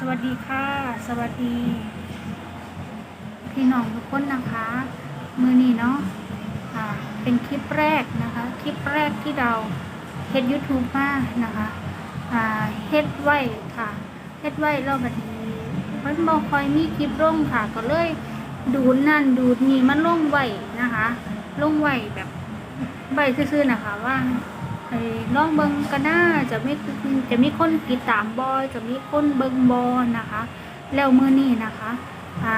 สวัสดีค่ะ สวัสดี พี่น้องทุกคนนะคะ มือนี้เนาะอ่าเป็นคลิปแรกนะคะ คลิปแรกที่เราเฮ็ด YouTube มานะคะอ่าเฮ็ดไว้ค่ะเฮ็ดไว้แล้วบัดนี้มันบ่ค่อยมีคลิปลงค่ะ ก็เลยดูดนั่นดูดนี่มันลงไว้นะคะ ลงไว้แบบใบซื่อๆนะคะว่า ไอ้น้องเบิงก็น่าจะมีจะมีคนติดตามบอยจะมีคนเบิงบอนะคะ แล้วมือนี้นะคะอ่า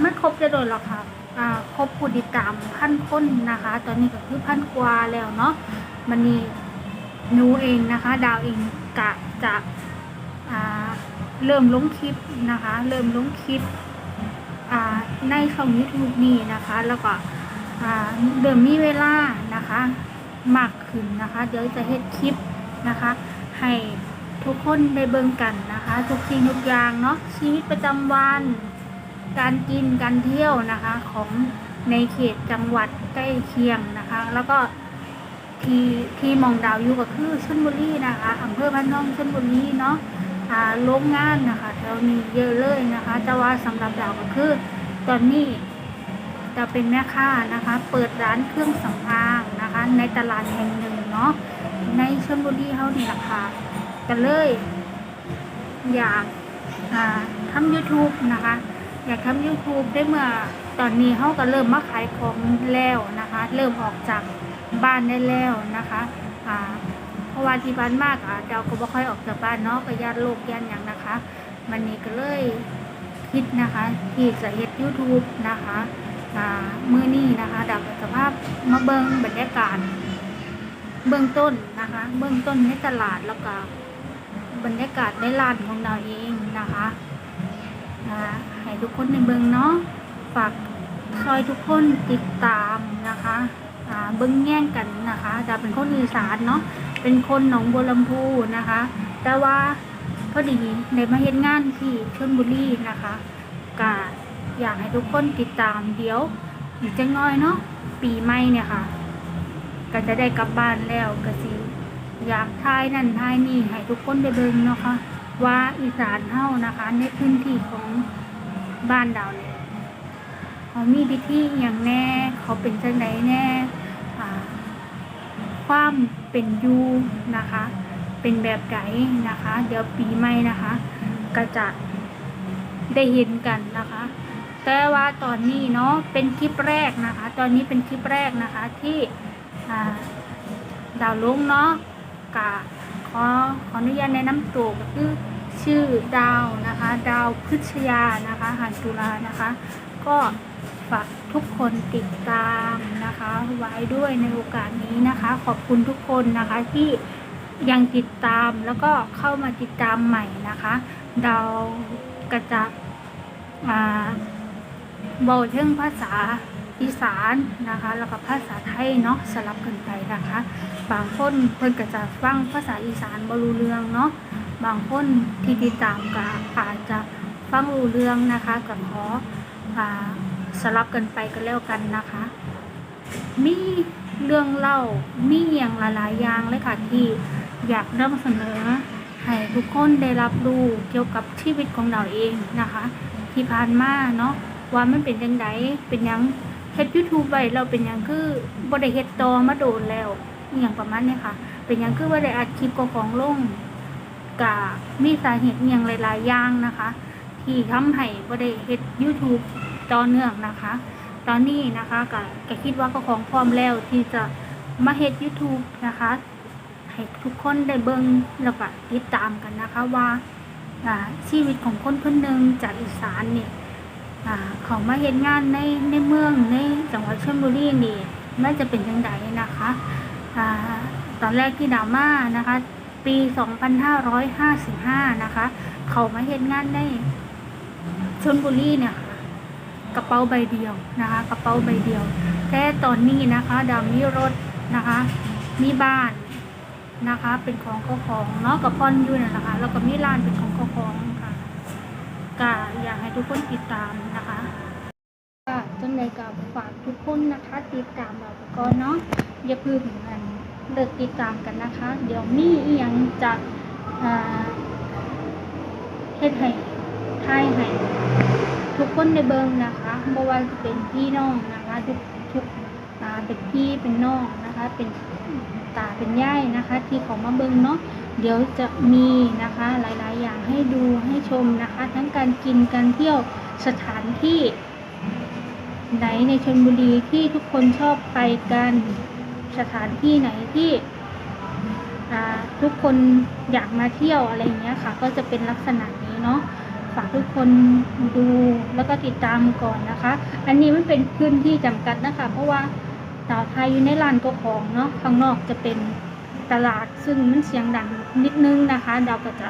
ไม่ครบจะโดนหรอกค่ะอ่าครบผู้ติดตามพันคนนะคะ ตอนนี้ก็คือพันกว่าแล้วเนาะมันนี้หนูเองนะคะ ดาวเองกะจะอ่าเริ่มลงคลิปนะคะ เริ่มลงคลิปอ่าในช่อง YouTube นี้นะคะ แล้วก็อ่าเริ่มมีเวลานะคะ มากขึ้นนะคะ เดี๋ยวจะเฮ็ดคลิปนะคะ ให้ทุกคนได้เบิ่งกันนะคะ ทุกสิ่งทุกอย่างเนาะชีวิตประจำวัน การกินการเที่ยวนะคะของในเขตจังหวัดใกล้เคียงนะคะ แล้วก็ที่ที่มองดาวอยู่ก็คือชลบุรีนะคะอำเภอพันน้องชลบุรีเนาะอ่าโรงงานนะคะแถวนี้เยอะเลยนะคะ แต่ว่าสำหรับดาวก็คือ ตอนนี้ จะเป็นแม่ค้านะคะ เปิดร้านเครื่องสำอางนะคะ ในตลาดแห่งหนึ่งเนาะในชลบุรีเฮานี่แหละค่ะกันเลย อยากทำ YouTube นะคะ อยากทำ YouTube ได้เมื่อตอนนี้เฮาก็เริ่มมาขายของแล้วนะคะ เริ่มออกจากบ้านได้แล้วนะคะเพราะว่าที่บ้านมากอะเราก็บ่ค่อยออกจากบ้านเนาะก็ยานโลกยานอย่างนะคะ มันนี้ก็เลยคิดนะคะ ที่จะเฮ็ด YouTube นะคะ อ่ามือนี้นะคะดับสภาพมาเบิงบรรยากาศเบื้องต้นนะคะ เบื้องต้นในตลาดแล้วก็บรรยากาศในร้านของเราเองนะคะให้ทุกคนในเบิงเนาะฝากคอยทุกคนติดตามนะคะอ่าเบิ้งแย่งกันนะคะจะเป็นคนอีสานเนาะเป็นคนหนองบัวลำพูนะคะ แต่ว่าพอดีในมาเห็นงานที่ชลบุรีนะคะกา อยากให้ทุกคนติดตามเดี๋ยวอีกจังน้อยเนาะปีใหม่เนี่ยค่ะ ก็จะได้กลับบ้านแล้วก็สิอยากทายนั่นทายนี่ให้ทุกคนได้เบิ่งเนาะค่ะว่าอีสานเฮานะคะ ในพื้นที่ของบ้านดาวเนี่ยเขามีพิธีอย่างแน่ เขาเป็นจังไดแน่ความเป็นยูนะคะ เป็นแบบไหนนะคะ เดี๋ยวปีใหม่นะคะ ก็จะได้เห็นกันนะคะ แต่ว่าตอนนี้เนาะเป็นคลิปแรกนะคะ ตอนนี้เป็นคลิปแรกนะคะที่ดาวลุงเนาะกะขอขออนุญาตแนะนำตัวก็คือชื่อดาวนะคะ ดาวพฤชยานะคะหันตุลานะคะ ก็ฝากทุกคนติดตามนะคะ ไว้ด้วยในโอกาสนี้นะคะ ขอบคุณทุกคนนะคะที่ยังติดตามแล้วก็เข้ามาติดตามใหม่นะคะ ดาวก็จะอ่า เบาเรื่องภาษาอีสานนะคะ แล้วก็ภาษาไทยเนาะสลับกันไปนะคะ บางคนเพิ่นก็จะฟังภาษาอีสานบรูเรื่องเนาะบางคนที่ติดตามก็อาจจะฟังรู้เรื่องนะคะก็ขอสลับกันไปก็แล้วกันนะคะ มีเรื่องเล่ามีอย่างหลายๆอย่างเลยค่ะที่อยากนำเสนอให้ทุกคนได้รับรู้เกี่ยวกับชีวิตของเราเองนะคะ ที่ผ่านมาเนาะ ว่ามันเป็นยังไงเป็นยังเฮ็ด YouTube ไว้เราเป็นยังคือบ่ได้เฮ็ดต่อมาโดนแล้วอย่างประมาณนี้ค่ะ เป็นยังคือบ่ได้อัดคลิปก็ของลงกะมีสาเหตุอย่างหลายๆอย่างนะคะ ที่ทำให้บ่ได้เฮ็ด YouTube ต่อเนื่องนะคะ ตอนนี้นะคะก็ก็คิดว่าก็ของพร้อมแล้วที่จะมาเฮ็ด YouTube นะคะให้ทุกคนได้เบิ่งแล้วก็ติดตามกันนะคะว่าชีวิตของคนคนหนึ่งจากอีสานเนี่ย อ่าเขามาเห็นงานในในเมืองในจังหวัดชลบุรีนี่น่าจะเป็นยังไงนะคะอ่าตอนแรกที่ดราม่านะคะ ปี 2555 นะคะ เขามาเห็นงานในชลบุรีเนี่ยค่ะกระเป๋าใบเดียวนะคะ กระเป๋าใบเดียว แต่ตอนนี้นะคะดาวมีรถนะคะ มีบ้านนะคะ เป็นของเขาของเนาะกับพอนอยู่นั่นแหละคะแล้วก็มีร้านเป็นของเขาของ ก็อยากให้ทุกคนติดตามนะคะก็จังใดกับฝากทุกคนนะคะ ติดตามเราก่อนเนาะอย่าเพึ่งกันเลิกติดตามกันนะคะ เดี๋ยวมีอีหยังจะเฮ็ดให้ทายให้ทุกคนในเบิงนะคะบ่ว่าจะเป็นพี่น้องนะคะ ทุกทุกอ่าเป็นพี่เป็นน้องนะคะ เป็นตาเป็นย่ายนะคะ ที่เขามาเบิงเนาะ เดี๋ยวจะมีนะคะหลาย ๆ อย่างให้ดูให้ชมนะคะ ทั้งการกินการเที่ยวสถานที่ไหนในชลบุรีที่ทุกคนชอบไปกันสถานที่ไหนที่ทุกคนอยากมาเที่ยวอะไรเงี้ยค่ะ ก็จะเป็นลักษณะนี้เนาะฝากทุกคนดูแล้วก็ติดตามก่อนนะคะ อันนี้มันเป็นพื้นที่จำกัดนะคะ เพราะว่าสาวไทยอยู่ในลานก็ของเนาะข้างนอกจะเป็น ตลาด ซึ่งมันเสียงดังนิดนึงนะคะ เราก็จะ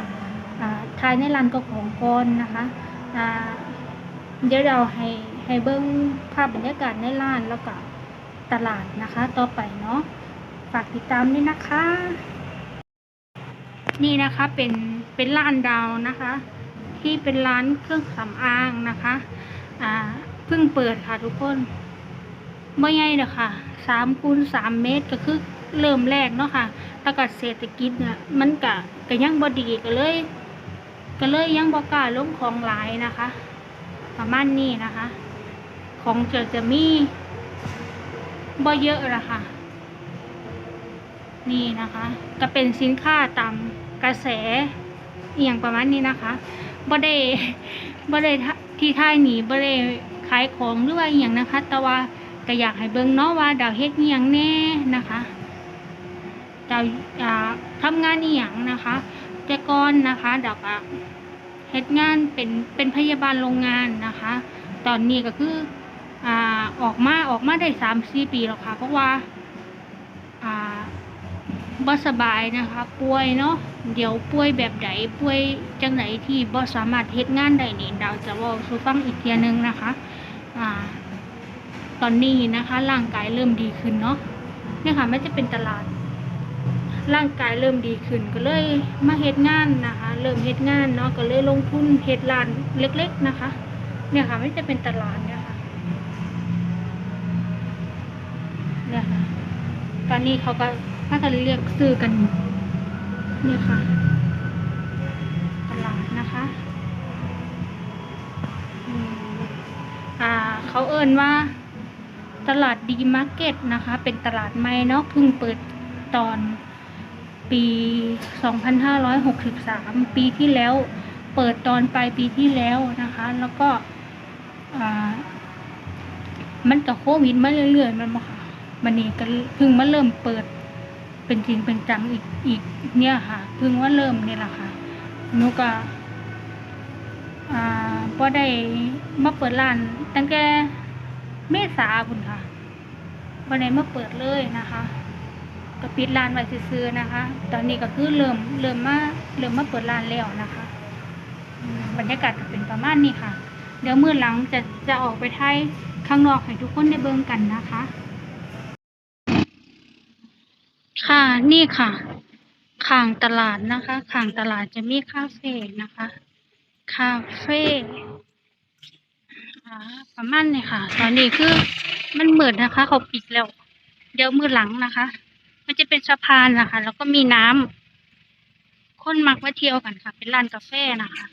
อ่าทายในลานก็ของก่อนนะคะเดี๋ยวเราให้ให้เบิ้งภาพบรรยากาศในลานแล้วก็ตลาดนะคะ ต่อไปเนาะฝากติดตามด้วยนะคะ นี่นะคะเป็นเป็นร้านดาวนะคะ ที่เป็นร้านเครื่องสำอางนะคะอ่าเพิ่งเปิดค่ะทุกคนไม่ใหญ่เลยค่ะสามคูณสามเมตรก็คือ เริ่มแรกเนาะค่ะแล้วก็เศรษฐกิจเนี่ยมันกะก็ยังบดีก็เลยก็เลยยังบอกล้าลงของหลายนะคะ ประมาณนี้นะคะ ของจะจะมีบ่เยอะละค่ะ นี่นะคะก็เป็นสินค้าตามกระแสอย่างประมาณนี้นะคะบ่ได้บ่ได้ที่ท่ายหนีบ่ได้ขายของหรือว่าอย่างนะคะ แต่ว่าก็อยากให้เบิ่งเนาะว่าดาวเฮ็ดอย่างแน่นะคะ ดาวอ่าทำงานอีหยังนะคะ แต่ก่อนนะคะดาวก็เฮ็ดงานเป็นเป็นพยาบาลโรงงานนะคะ ตอนนี้ก็คืออ่าออกมาออกมาได้สามสี่ปีแล้วค่ะ เพราะว่าอ่าบ่สบายนะคะป่วยเนาะเดี๋ยวป่วยแบบใดป่วยจังไหนที่บ่สามารถเฮ็ดงานได้นี่เราจะว้าสู่ฟังอีกเทียหนึงนะคะอ่าตอนนี้นะคะร่างกายเริ่มดีขึ้นเนาะเนี่ยค่ะไม่จะเป็นตลาด ร่างกายเริ่มดีขึ้นก็เลยมาเฮ็ดงานนะคะ เริ่มเฮ็ดงานเนาะก็เลยลงทุนเฮ็ดร้านเล็ก ๆนะคะ เนี่ยค่ะไม่จะเป็นตลาดเนี่ยค่ะเนี่ยค่ะตอนนี้เขาก็ถ้ากันเรียกซื้อกันเนี่ยค่ะตลาดนะคะอ่าเขาเอิ้นว่าตลาดดีมาร์เก็ตนะคะ เป็นตลาดใหม่เนาะเพิ่งเปิดตอน ปี 2563 ปีที่แล้วเปิดตอนปลายปีที่แล้วนะคะ แล้วก็มันกับโควิดมาเรื่อยๆ มันบ่ค่ะมันนี่ก็เพิ่งมาเริ่มเปิดเป็นจริงเป็นจังอีกอีกเนี่ยค่ะเพิ่งว่าเริ่มเนี่ยแหละค่ะหนูก็อ่าพอได้มาเปิดร้านตั้งแต่เมษาคุณค่ะวันไหนมาเปิดเลยนะคะ ก็ปิดร้านไว้ซื้อๆนะคะ ตอนนี้ก็คือเริ่มเริ่มมาเริ่มมาเปิดร้านแล้วนะคะ บรรยากาศก็เป็นประมาณนี้ค่ะ เดี๋ยวมื่อหลังจะจะออกไปไทยข้างนอกให้ทุกคนได้เบิ่งกันนะคะ ค่ะนี่ค่ะข้างตลาดนะคะข้างตลาดจะมีคาเฟ่นะคะคาเฟ่ประมาณนี้ค่ะ ตอนนี้คือมันมืดนะคะ เขาปิดแล้ว เดี๋ยวมือหลังนะคะ มันจะเป็นสะพานนะคะ แล้วก็มีน้ำคนมักมาเที่ยวกันค่ะ เป็นร้านกาแฟนะคะ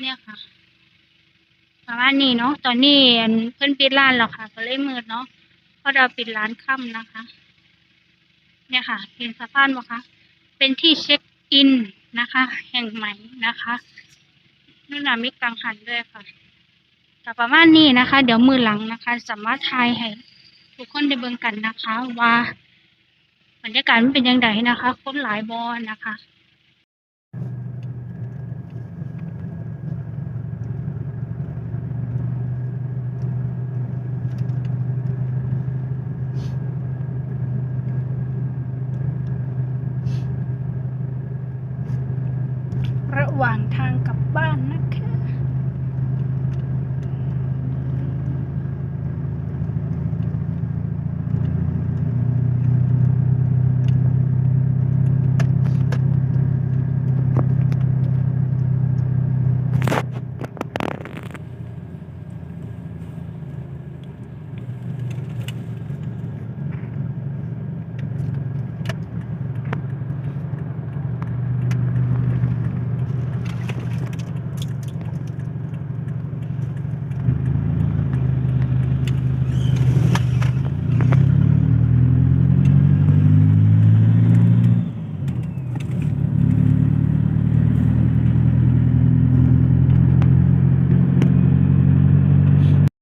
เนี่ยค่ะประมาณนี้เนาะตอนนี้เพิ่นปิดร้านแล้วค่ะ ก็เลยมืดเนาะเพราะเราปิดร้านค่ำนะคะ เนี่ยค่ะ เห็นสะพานไหมคะเป็นที่เช็คอินนะคะ แห่งใหม่นะคะนู่นน่ะมีกังหันด้วยค่ะแต่ประมาณนี้นะคะ เดี๋ยวมือหลังนะคะ สามารถทายให้ทุกคนได้เบิ่งกันนะคะว่า บรรยากาศมันเป็นยังไงนะคะ คนหลายบอนะคะระหว่างทางกลับบ้านนะคะ